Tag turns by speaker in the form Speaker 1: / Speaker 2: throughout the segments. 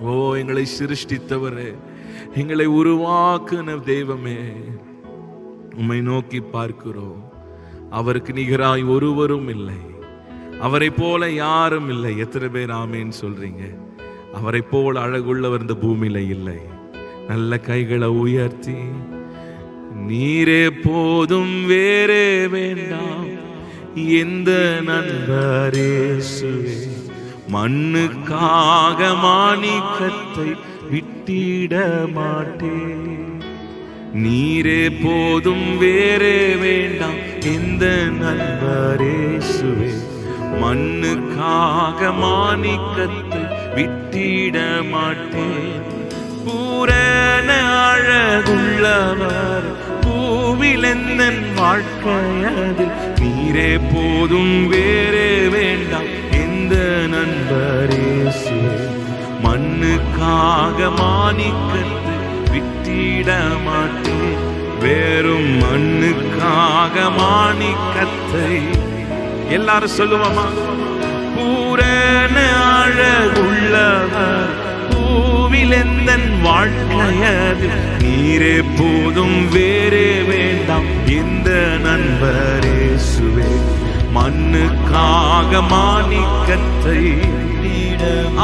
Speaker 1: ஓ எங்களை சிருஷ்டித்தவரே எங்களை உருவாக்குன தெய்வமே. உம்மை நோக்கி பார்க்கிறோம். அவருக்கு நிகராய் ஒருவரும் இல்லை. அவரை போல யாரும் இல்லை. எத்தனை பேர் ஆமேன்னு சொல்றீங்க? அவரை போல அழகுள்ளவர் இந்த பூமியில இல்லை. நல்ல கைகளை உயர்த்தி நீரே போதும் வேறே வேண்டாம். எந்த நண்பரேசுவே மண்ணுக்காக மாணிக்கத்தை விட்டிட மாட்டேன் நீரே போதும் வேறே வேண்டாம் எந்த நண்பரேசுவே. மண்ணுக்காக மாணிக்கத்தை விட்டிட மாட்டேன் பூரண அழகுள்ளவர் பூவிலெந்தன் வாழ்க்கையதில். நீரே போதும் வேறே வேண்டாம் எந்த மண்ணுக்காக மாணிக்கத்து விட்டிட மாட்டேன் வேறும் மண்ணுக்காக மாணிக்கத்தை எல்லாரும் சொல்லுவோமா? பூரண அழகுள்ளவர் பூவிலெந்தன் வாழ்க்கையது. நீரே போதும் வேறே வேண்டாம் இந்த நண்பரே சுவே மண்ணுக்காக மாணிக்கத்தை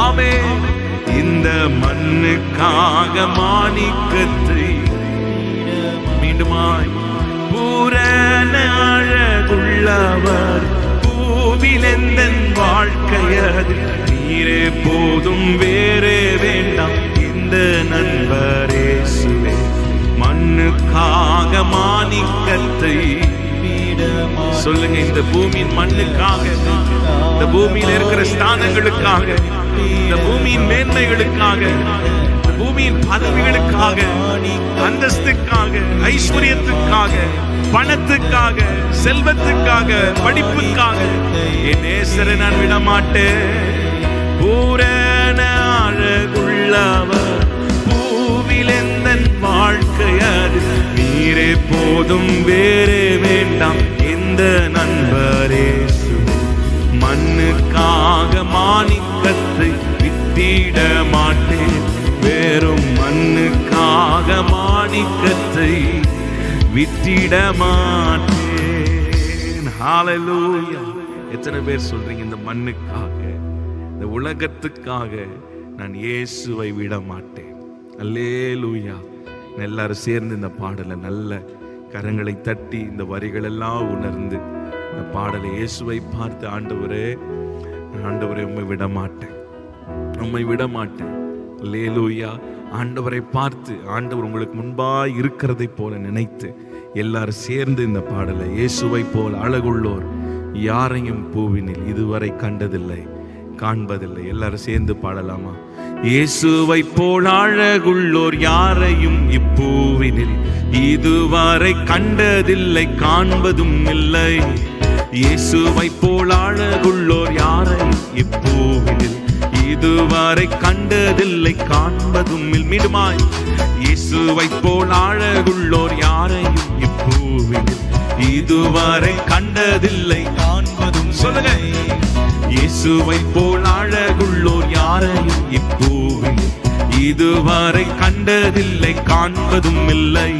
Speaker 1: ஆமே இந்த மண்ணுக்காக மாணிக்கத்தை மீண்டுமாய் பூரண அழகுள்ளவர் பூவிலெந்தன் வாழ்க்கையது நீரே போதும் வேறே வேண்டாம். இந்த நண்பரே நண்பரேசுவே மண்ணுக்காக மாணிக்கத்தை சொல்லுங்க இந்த பூமியின் மண்ணுக்காக இந்த பூமியில் இருக்கிற ஸ்தானங்களுக்காக இந்த பூமியின் மேன்மைகளுக்காக இந்த பூமியின் பதவிகளுக்காக அந்தஸ்துக்காக ஐஸ்வர்யத்துக்காக பணத்துக்காக செல்வத்துக்காக படிப்புக்காக. என் நேசரை நான் விட மாட்டேன் பூரண அழகுள்ளவர். பூவிலெந்தன் வாழ்க்கை அது. நீரே போதும் வேறே இந்த நண்பரேசு மண்ணுக்காக மாணிக்கத்தை விட்டிட மாட்டேன். வெறும் மண்ணுக்காக மாணிக்கத்தை விட்டிட மாட்டேன். ஹalleluya எத்தனை பேர் சொல்றீங்க இந்த மண்ணுக்காக இந்த உலகத்துக்காக நான் இயேசுவை விட மாட்டேன். அல்லேலூயா. எல்லாரும் சேர்ந்து இந்த பாடலை நல்ல கரங்களை தட்டி இந்த வரிகள் எல்லாம் உணர்ந்து இந்த பாடலை இயேசுவை பார்த்து ஆண்டவரே ஆண்டவரை உம்மை விட மாட்டேன் உம்மை விட மாட்டேன் லேலூயா ஆண்டவரை பார்த்து ஆண்டவர் உங்களுக்கு முன்பா இருக்கிறதை போல நினைத்து எல்லாரும் சேர்ந்து இந்த பாடலை இயேசுவை போல் அழகுள்ளோர் யாரையும் பூவினில் இதுவரை கண்டதில்லை காண்பதில்லை. எல்லாரும் சேர்ந்து பாடலாமா? இயேசுவை போல் அழகுள்ளோர் யாரையும் இப்பூவினில் இதுவரை கண்டதில்லை காண்பதும் இல்லை. இயேசுவை போல் அழகுள்ளோர் யாரையும் இப்பூவினில் இதுவரை கண்டதில்லை காண்பதும் மீண்டுமாய் இயேசுவை போல் அழகுள்ளோர் யாரையும் இப்பூவினில் இதுவரை கண்டதில்லை காண்பதும் சொல்லுங்க இயேசுவை போல் அழகுள்ளோர் யாரையும் இப்பூவில் இதுவரை கண்டதில்லை காண்பதும் இல்லை.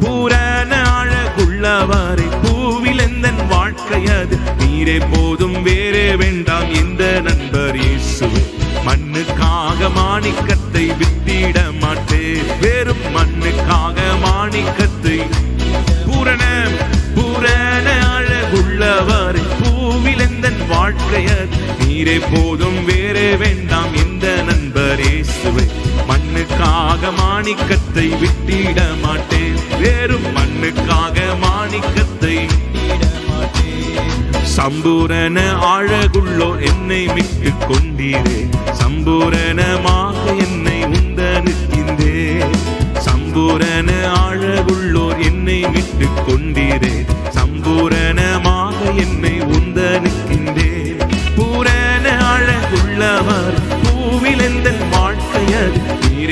Speaker 1: பூரண அழகுள்ளவரை பூவில் எந்த வாழ்க்கை அது? நீரே போதும் வேறே வேண்டாம் இந்த நண்பர் இயேசுவை? மண்ணுக்காக மாணிக்கத்தை வித்திட மாட்டே வெறும் மண் பூவில் வாழ்க்கையர் நீரே போதும் வேறே வேண்டாம் இந்த நண்பர் சுவை மண்ணுக்காக மாணிக்கத்தை விட்டிட மாட்டேன். வேறும் மண்ணுக்காக மாணிக்கத்தை சம்பூரண அழகுள்ளோ என்னை விட்டு கொண்டீரே. சம்பூரணமாக என்னை உந்தனுக்கின்றே சம்பூரண அழகுள்ளோர் என்னை விட்டு கொண்டீரே. சம்பூரணமாக என்னை உந்தனுக்கு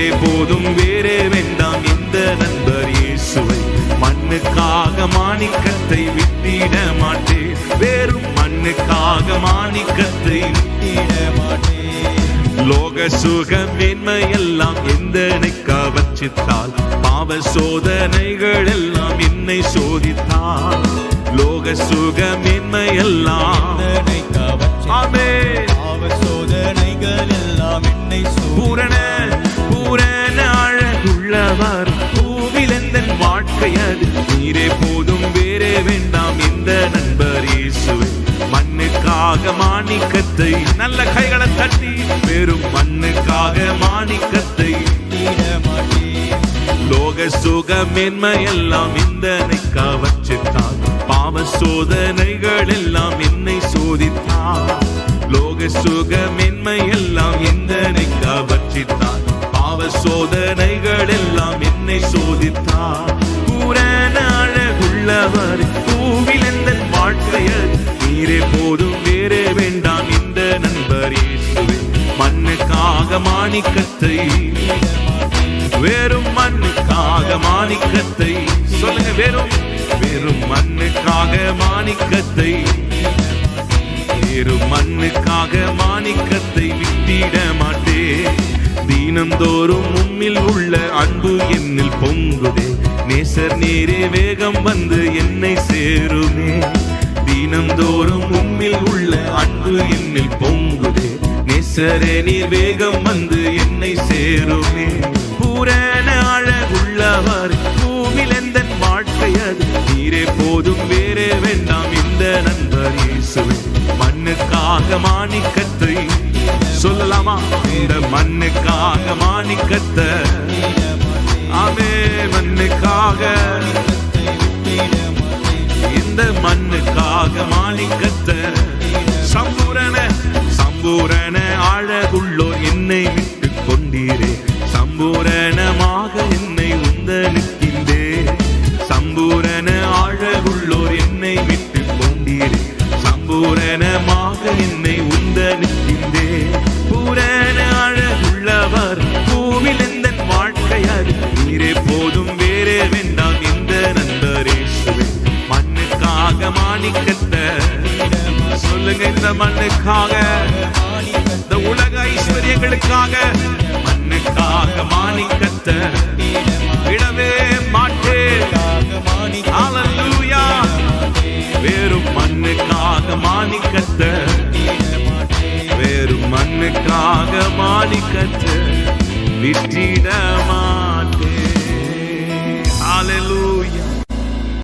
Speaker 1: நீரே போதும் வேறே வேண்டாம் இந்த நண்பர் இயேசுவை. மண்ணுக்காக மாணிக்கத்தை விட்டிட மாட்டேன் வேறும் மண்ணுக்காக மாணிக்கத்தை விட்டிட மாட்டேன் லோக சுகம் மேன்மையெல்லாம் எந்தனைக்கா வச்சித்தால் பாவ சோதனைகள் எல்லாம் என்னை சோதித்தால்? லோக சுக மேன்மையெல்லாம் வாழ்க்கை நீரே போதும் வேறே வேண்டாம் இந்த நண்பர் இயேசுவே. மண்ணுக்காக மாணிக்கத்தை நல்ல கைகளை தட்டி வெறும் மண்ணுக்காக மாணிக்கத்தை லோக சுக மேன்மையெல்லாம் இந்த வச்சுத்தான் பாவ சோதனைகள் எல்லாம் என்னை சோதித்தான் லோக சுக மேன்மையெல்லாம் இந்த நெக்கா பாவ சோதனைகள் எல்லாம் என்னை சோதித்தான் பூரண அழகுள்ளவர். பூவில் வாழ்க்கையர் நீரே போதும் வேறே வேண்டாம் இந்த நண்பர் இயேசுவே. மண்ணுக்காக மாணிக்கத்தை வெறும் மண்ணுக்காக மாணிக்கத்தை சொல்லுங்க வெறும் வெறும் மண்ணுக்காக மாணிக்கத்தை வெறும் மண்ணுக்காக விட்டிட மாட்டேன் தீனந்தோறும் உம்மில் உள்ள அன்பு என்னில் பொங்குதே. நேசர் நேரே வேகம் வந்து என்னை சேருமே. தீனந்தோறும் உம்மில் உள்ள அன்பு என்னில் பொங்குதே. நேசரே நீர் வேகம் வந்து என்னை சேருமே. பூரண அழகுள்ளவர் பூவில் எந்த வாழ்க்கை அது? நீரே போதும் வேறே வேண்டாம் இந்த நண்பர் இயேசுவே. மண்ணுக்காக மாணிக்கத்தை சொல்லலாமா? இந்த மண்ணுக்காக மாணிக்கத்தை. ஆமே மண்ணுக்காக. இந்த மண்ணுக்காக மாணிக்கத்தை. சம்பூரண சம்பூரண அழகுள்ளோர் என்னை விட்டு கொண்டீரே. சம்பூரண மாணிக்கத்தை சொல்லுங்க இந்த மண்ணுக்காக. இந்த உலக ஐஸ்வர்யங்களுக்காக மண்ணுக்காக மாணிக்கத்தை. விடவே மாட்டேன். ஹalleluya வெறும் மண்ணுக்காக மாணிக்கத்தை. வெறும் மண்ணுக்காக மாணிக்கத்தை. விட்டிட